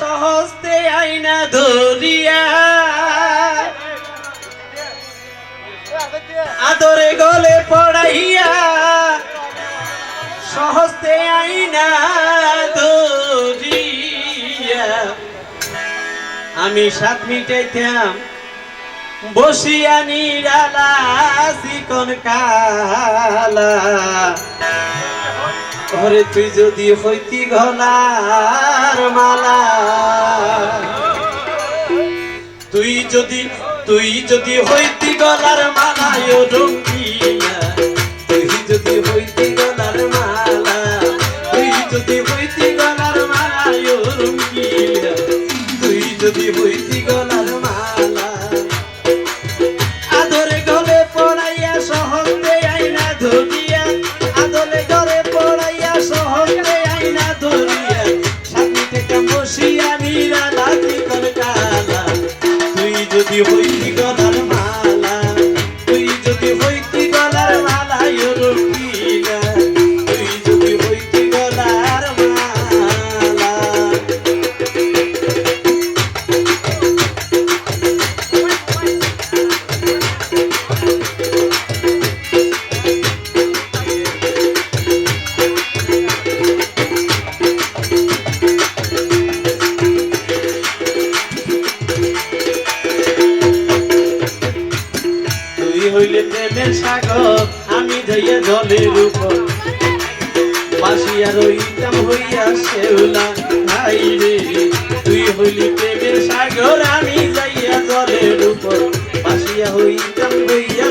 সহজতে আইনা ধরিয়া। আদরে গলে পড়াইয়া সহজতে আইনা ধরিয়া। আমি সাত মিটাইতাম, বসিয়া নিরালা চিকন কালা। ঘরে তুই যদি হইতি ঘনার মালা। তুই যদি তুই যদি হইতি গলার মালা ও রঙ্গিলা তুই যদি আমি যাইয়া জলের উপর। বাসিয়া রইতাম হইয়া শেউলা ভাই রে, তুই হইলি প্রেমের সাগর, আমি যাইয়া জলের উপর। বাসিয়া হইতাম হইয়া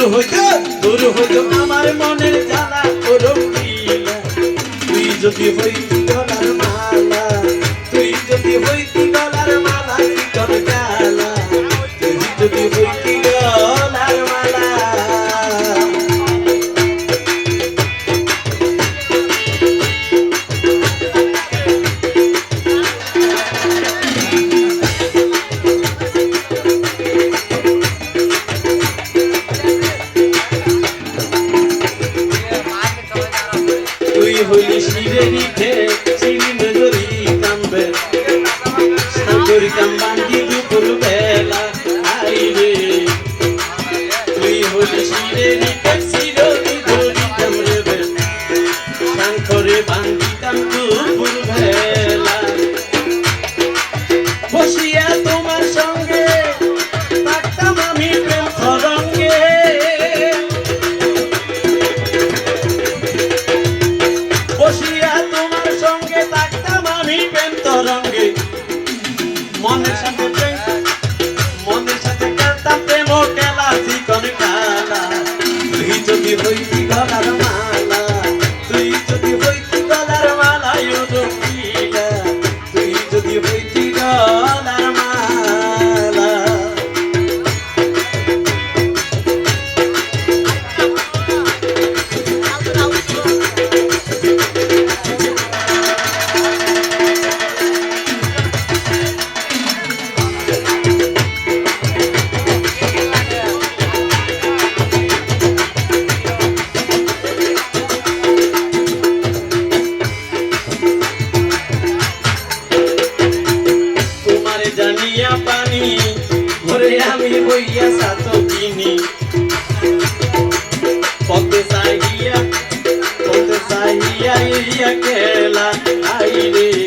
দূর হইতো দূর হইতো আমার মনের জ্বালা ও তুই যদি হইতি শঙ্করে বাঙ্গিতাম দুপুর বেলা বসিয়া তোমার সঙ্গে থাকতাম আমি প্রেম সরঙ্গে বসিয়া তোমার সঙ্গে থাকতাম আমি প্রেম তরঙ্গে। মনের সাথে মনের সাথে খেলতাম প্রেম খেলা চিকন কালা তুই যদি হইতি গলার জানিয়া পানি ভরে আমি হইয়া সাত কিনি পথে চাহিয়া পথে চাহিয়া ইয়া খেলা আইরে।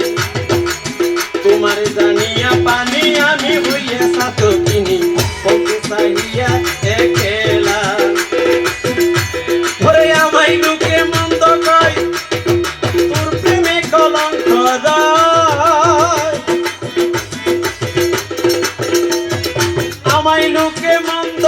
নুকে মন্দ